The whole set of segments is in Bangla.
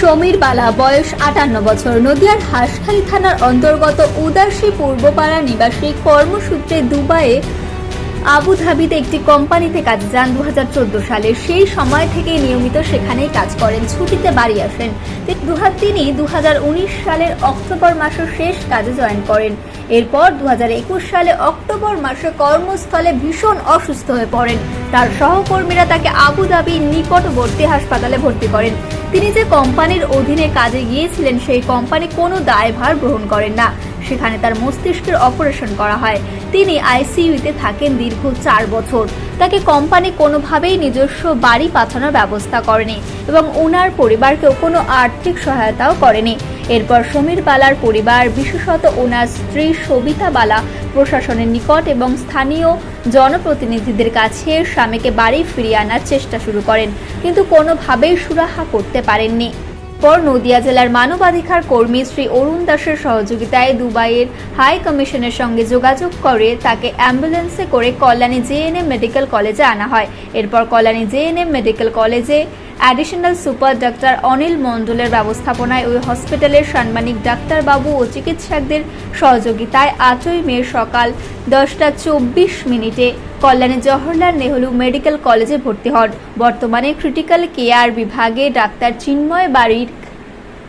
সমীর বালা বয়স আটান্ন বছর। নদিয়ার হাঁসখালী থানার অন্তর্গত উদাসী পূর্বপাড়া নিবাসী কর্মসূত্রে দুবাইয়ে আবুধাবিতে একটি কোম্পানিতে কাজে যান দুহাজার চোদ্দ সালে সেই সময় থেকে নিয়মিত সেখানেই কাজ করেন, ছুটিতে বাড়ি আসেন। তিনি দু হাজার উনিশ সালের অক্টোবর মাসের শেষ কাজে জয়েন করেন। এরপর দু হাজার একুশ সালে অক্টোবর মাসে কর্মস্থলে ভীষণ অসুস্থ হয়ে পড়েন। তার সহকর্মীরা তাকে আবুধাবির নিকটবর্তী হাসপাতালে ভর্তি করেন। তিনি যে কোম্পানির অধীনে কাজে গিয়েছিলেন, সেই কোম্পানি কোনো দায়ভার গ্রহণ করেন না। সেখানে তার মস্তিষ্কের অপারেশন করা হয়। তিনি আইসিইউতে থাকেন দীর্ঘ চার বছর। তাকে কোম্পানি কোনোভাবেই নিজস্ব বাড়ি পাঠানোর ব্যবস্থা করেনি এবং ওনার পরিবারকেও কোনো আর্থিক সহায়তাও করেনি। এরপর সমীর বালার পরিবার, বিশেষত ওনার স্ত্রী সবিতা বালা, প্রশাসনের নিকট এবং স্থানীয় জনপ্রতিনিধিদের কাছে স্বামীকে বাড়ি ফিরিয়ে আনার চেষ্টা শুরু করেন। কিন্তু কোনোভাবেই সুরাহা করতে পারেননি। পর নদিয়া জেলার মানবাধিকার কর্মী শ্রী অরুণ দাসের সহযোগিতায় দুবাইয়ের হাই কমিশনের সঙ্গে যোগাযোগ করে তাকে অ্যাম্বুলেন্সে করে কল্যাণী জেএনএম মেডিকেল কলেজে আনা হয়। এরপর কল্যাণী জেএনএম মেডিকেল কলেজে অ্যাডিশনাল সুপার ডাক্তার অনিল মণ্ডলের ব্যবস্থাপনায় ওই হসপিটালের সাম্মানিক ডাক্তারবাবু ও চিকিৎসকদের সহযোগিতায় আটই মে সকাল দশটা চব্বিশ মিনিটে কল্যাণী জওহরলাল নেহরু মেডিকেল কলেজে ভর্তি হন। বর্তমানে ক্রিটিক্যাল কেয়ার বিভাগে ডাক্তার চিন্ময় বাড়ির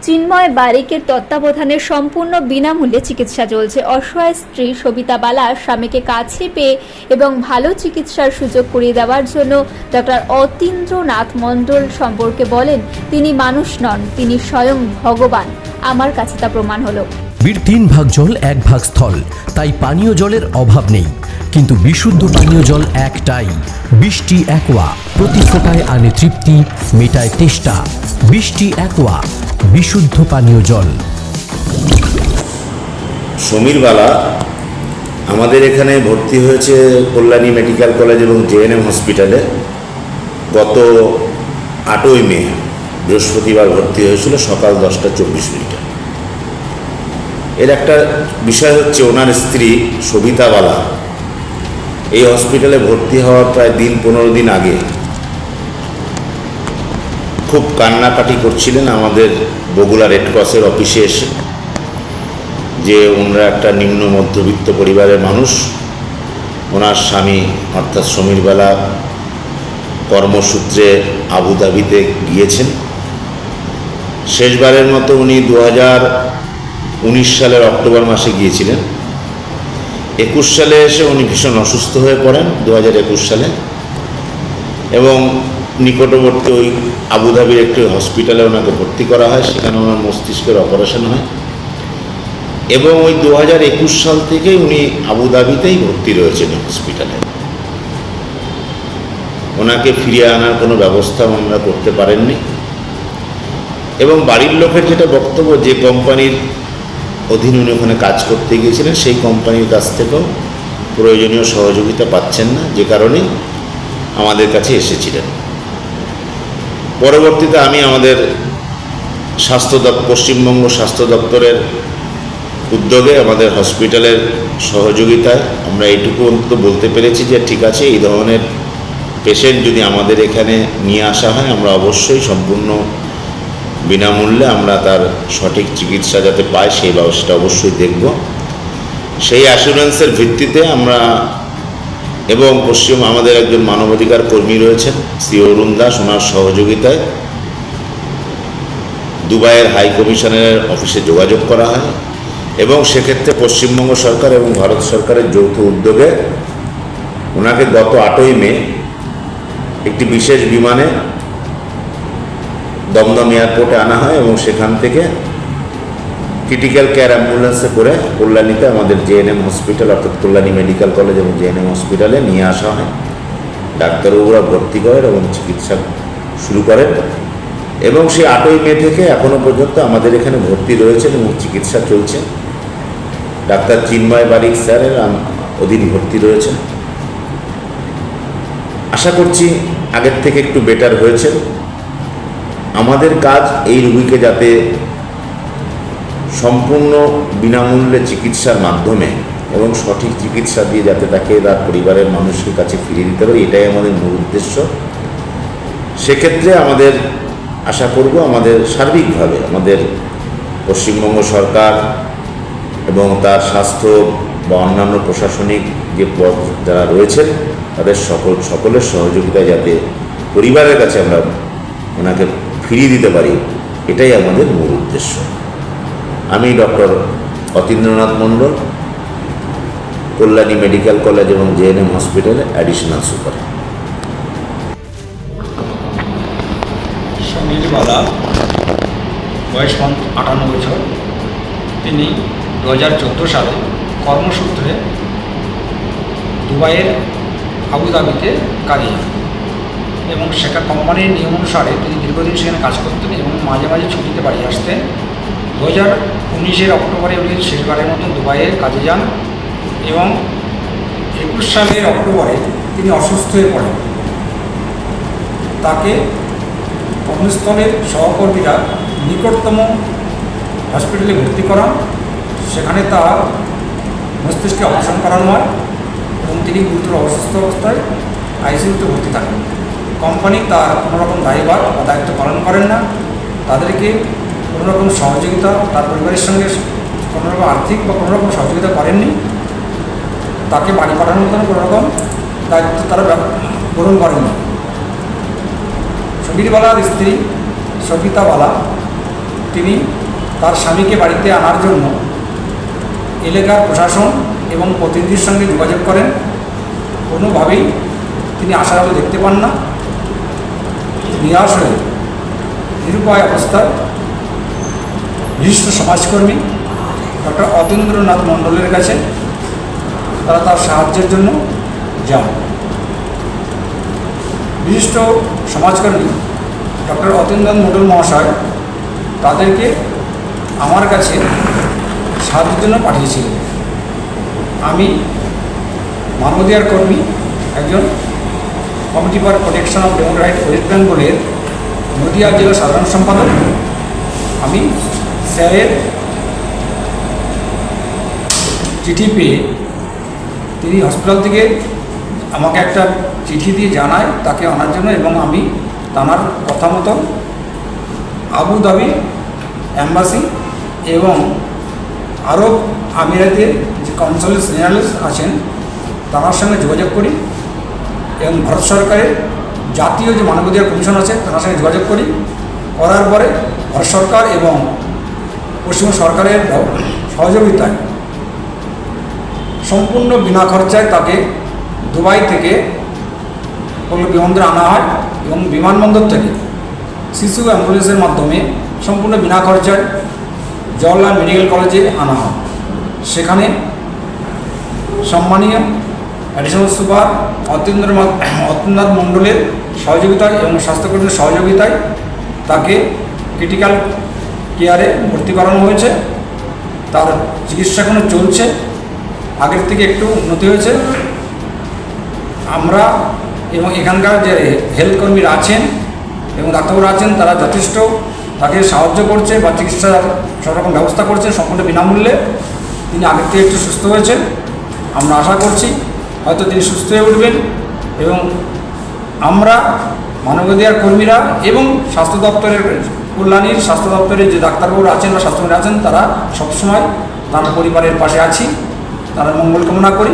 চিন্ময় বারিকের তত্ত্বাবধানে সম্পূর্ণ বিনামূল্যে চিকিৎসা চলছে। অসহায় স্ত্রী সবিতা বালা স্বামীকে কাছে পেয়ে এবং ভালো চিকিৎসার সুযোগ করিয়ে দেওয়ার জন্য ডক্টর অতীন্দ্রনাথ মণ্ডল সম্পর্কে বলেন, তিনি মানুষ নন, তিনি স্বয়ং ভগবান। আমার কাছে তা প্রমাণ হলো। বীর তিন ভাগ জল, এক ভাগ স্থল। তাই পানীয় জলের অভাব নেই। কিন্তু বিশুদ্ধ পানীয় জল একটাই। বৃষ্টি একোয়া। প্রতি ফোটায় আনে তৃপ্তি, মেটায় তেষ্টা। বৃষ্টি একোয়া। বিশুদ্ধ পানীয় জল। সমীরবালা আমাদের এখানে ভর্তি হয়েছে কল্যাণী মেডিকেল কলেজ এবং জেএনএম হসপিটালে। গত আটই মে বৃহস্পতিবার ভর্তি হয়েছিল সকাল দশটা চব্বিশ মিনিটে। এর একটা বিষয় হচ্ছে ওনার স্ত্রী সবিতা বালা। এই হসপিটালে ভর্তি হওয়ার প্রায় দিন পনেরো দিন আগে খুব কান্নাকাটি করছিলেন আমাদের বগুড়া রেড ক্রসের অফিসে এসে, যে ওনারা একটা নিম্ন মধ্যবিত্ত পরিবারের মানুষ। ওনার স্বামী অর্থাৎ সমীরবেলা কর্মসূত্রে আবুধাবিতে গিয়েছেন। শেষবারের মতো উনি দু উনিশ সালের অক্টোবর মাসে গিয়েছিলেন। একুশ সালে এসে উনি ভীষণ অসুস্থ হয়ে পড়েন দু হাজার একুশ সালে। এবং নিকটবর্তী ওই আবুধাবির একটি হসপিটালে ওনাকে ভর্তি করা হয়, সেখানে ওনার মস্তিষ্কের অপারেশন হয়। এবং ওই দু হাজার একুশ সাল থেকে উনি আবুধাবিতেই ভর্তি রয়েছেন হসপিটালে ওনাকে ফিরিয়ে আনার কোনো ব্যবস্থা ওনারা করতে পারেননি। এবং বাড়ির লোকের যেটা বক্তব্য, যে কোম্পানির অধীনে উনি ওখানে কাজ করতে গিয়েছিলেন, সেই কোম্পানির কাছ থেকেও প্রয়োজনীয় সহযোগিতা পাচ্ছেন না, যে কারণে আমাদের কাছে এসেছিলেন। পরবর্তীতে আমি আমাদের স্বাস্থ্য দপ্তর, পশ্চিমবঙ্গ স্বাস্থ্য দপ্তরের উদ্যোগে আমাদের হসপিটালের সহযোগিতায় আমরা এইটুকু অন্তত বলতে পেরেছি যে ঠিক আছে, এই ধরনের পেশেন্ট যদি আমাদের এখানে নিয়ে আসা হয়, আমরা অবশ্যই সম্পূর্ণ বিনামূল্যে আমরা তার সঠিক চিকিৎসা যাতে পায় সেই ব্যবস্থা অবশ্যই দেখব। সেই অ্যাসুরেন্সের ভিত্তিতে আমরা এবং পশ্চিম আমাদের একজন মানবাধিকার কর্মী রয়েছেন, শ্রী অরুণ দাস। ওনার সহযোগিতায় দুবাইয়ের হাই কমিশনের অফিসে যোগাযোগ করা হয় এবং সেক্ষেত্রে পশ্চিমবঙ্গ সরকার এবং ভারত সরকারের যৌথ উদ্যোগে ওনাকে গত আটই মে একটি বিশেষ বিমানে দমদম এয়ারপোর্টে আনা হয় এবং সেখান থেকে ক্রিটিক্যাল কেয়ার অ্যাম্বুলেন্সে করে কল্যাণীতে আমাদের জেএনএম হসপিটাল অর্থাৎ কল্যাণী মেডিকেল কলেজ এবং জেএনএম হসপিটালে নিয়ে আসা হয়। ডাক্তারবাবুরা ভর্তি করেন এবং চিকিৎসা শুরু করেন। এবং সেই আটই মে থেকে এখনও পর্যন্ত আমাদের এখানে ভর্তি রয়েছেন এবং চিকিৎসা চলছে। ডাক্তার চিন্ময় বারিক স্যারের অধীন ভর্তি রয়েছেন। আশা করছি আগের থেকে একটু বেটার হয়েছে আমাদের কাজ এই রুগীকে যাতে সম্পূর্ণ বিনামূল্যে চিকিৎসার মাধ্যমে এবং সঠিক চিকিৎসা দিয়ে যাতে তাকে তার পরিবারের মানুষের কাছে ফিরিয়ে দিতে পারি, এটাই আমাদের মূল উদ্দেশ্য। সেক্ষেত্রে আমাদের আশা করব আমাদের সার্বিকভাবে আমাদের পশ্চিমবঙ্গ সরকার এবং তার স্বাস্থ্য বা অন্যান্য প্রশাসনিক যে পদ যারা রয়েছেন, তাদের সকল, সকলের সহযোগিতায় যাতে পরিবারের কাছে আমরা ওনাকে ফিরিয়ে দিতে পারি, এটাই আমাদের মূল উদ্দেশ্য। আমি doctor Atindranath Mondal, Kalyani medical college এবং জেএনএম হসপিটালে অ্যাডিশনাল সুপার। সমীর বালা, বয়স আটান্ন বছর। তিনি দু হাজার চোদ্দ সালে কর্মসূত্রে দুবাইয়ের আবুধাবিতে কাজে যান এবং সেটা কোম্পানির নিয়ম অনুসারে তিনি দীর্ঘদিন সেখানে কাজ করতেন এবং মাঝে মাঝে ছুটিতে বাড়ি আসতেন। হাজার উনিশের অক্টোবরে উনি শেষবারের মতো দুবাইয়ে কাজে যান এবং একুশ সালের অক্টোবরে তিনি অসুস্থ হয়ে পড়েন। তাকে কর্মস্থলের সহকর্মীরা নিকটতম হসপিটালে ভর্তি করান। সেখানে তার মস্তিষ্কে অপারেশন করানো হয় এবং তিনি গুরুতর অসুস্থ অবস্থায় আইসিইউতে ভর্তি থাকেন। কোম্পানি তার কোনো রকম দায়ভার বা দায়িত্ব পালন করেন না। তাদেরকে কোনো রকম সহযোগিতা তার পরিবারের সঙ্গে কোনো রকম আর্থিক বা কোনো রকম সহযোগিতা করেননি। তাকে বাড়ি পাঠানোর মতন কোনোরকম দায়িত্ব তারা গ্রহণ করেননি। সুবীরবালার স্ত্রী সবিতাবালা, তিনি তার স্বামীকে বাড়িতে আনার জন্য এলাকার প্রশাসন এবং প্রতিনিধির সঙ্গে যোগাযোগ করেন। কোনোভাবেই তিনি আশার আলো দেখতে পান না। নিরাশ হয়ে নিরুপায় অবস্থায় বিশিষ্ট সমাজকর্মী ডক্টর অতীন্দ্রনাথ মণ্ডলের কাছে তারা তার সাহায্যের জন্য যান। বিশিষ্ট সমাজকর্মী ডক্টর অতীন্দ্রনাথ মণ্ডল মহাশয় তাদেরকে আমার কাছে সাহায্যের জন্য পাঠিয়েছিলেন। আমি মানবাধিকার কর্মী একজন committee for protection of democrat right west বেঙ্গলের নদিয়া জেলা সাধারণ সম্পাদক। আমি স্যারের চিঠি পেয়ে তিনি হসপিটাল থেকে আমাকে একটা চিঠি দিয়ে জানায়, তাকে আনার জন্য এবং আমি তানার কথা মতো আবুধাবি অ্যাম্বাসি এবং আরব আমিরাতের যে কনসালেট জেনারেল আছেন তার সঙ্গে যোগাযোগ করি এবং ভারত সরকারের জাতীয় যে মানবাধিকার কমিশন আছে, তার সঙ্গে যোগাযোগ করি। করার পরে ভারত সরকার এবং পশ্চিমবঙ্গ সরকারের সহযোগিতায় সম্পূর্ণ বিনা খরচায় তাকে দুবাই থেকে কোনো বিমানবন্দরে আনা হয় এবং বিমানবন্দর থেকে শিশু অ্যাম্বুলেন্সের মাধ্যমে সম্পূর্ণ বিনা খরচায় জওয়াহরলাল মেডিকেল কলেজে আনা হয়। সেখানে সম্মানীয় অ্যাডিশনাল সুপার অতীন্দ্র অতীন্দ্রনাথ মণ্ডলের সহযোগিতায় এবং স্বাস্থ্যকর্মীর সহযোগিতায় তাকে ক্রিটিক্যাল কেয়ারে ভর্তি করানো হয়েছে। তার চিকিৎসা এখনও চলছে। আগের থেকে একটু উন্নতি হয়েছে। আমরা এবং এখানকার যে হেলথ কর্মীরা আছেন এবং ডাক্তারবাবুরা আছেন, তারা যথেষ্ট তাকে সাহায্য করছে বা চিকিৎসার সব রকম ব্যবস্থা করছে সম্পূর্ণ বিনামূল্যে। তিনি আগের থেকে একটু সুস্থ হয়েছেন। আমরা আশা করছি হয়তো তিনি সুস্থ হয়ে উঠবেন এবং আমরা মানবাধিকার কর্মীরা এবং স্বাস্থ্য দপ্তরের কল্যাণীর স্বাস্থ্য দপ্তরের যে ডাক্তারবাবুরা আছেন বা স্বাস্থ্যমন্ত্রী আছেন, তারা সবসময় তার পরিবারের পাশে আছি। তারা মঙ্গল কামনা করি।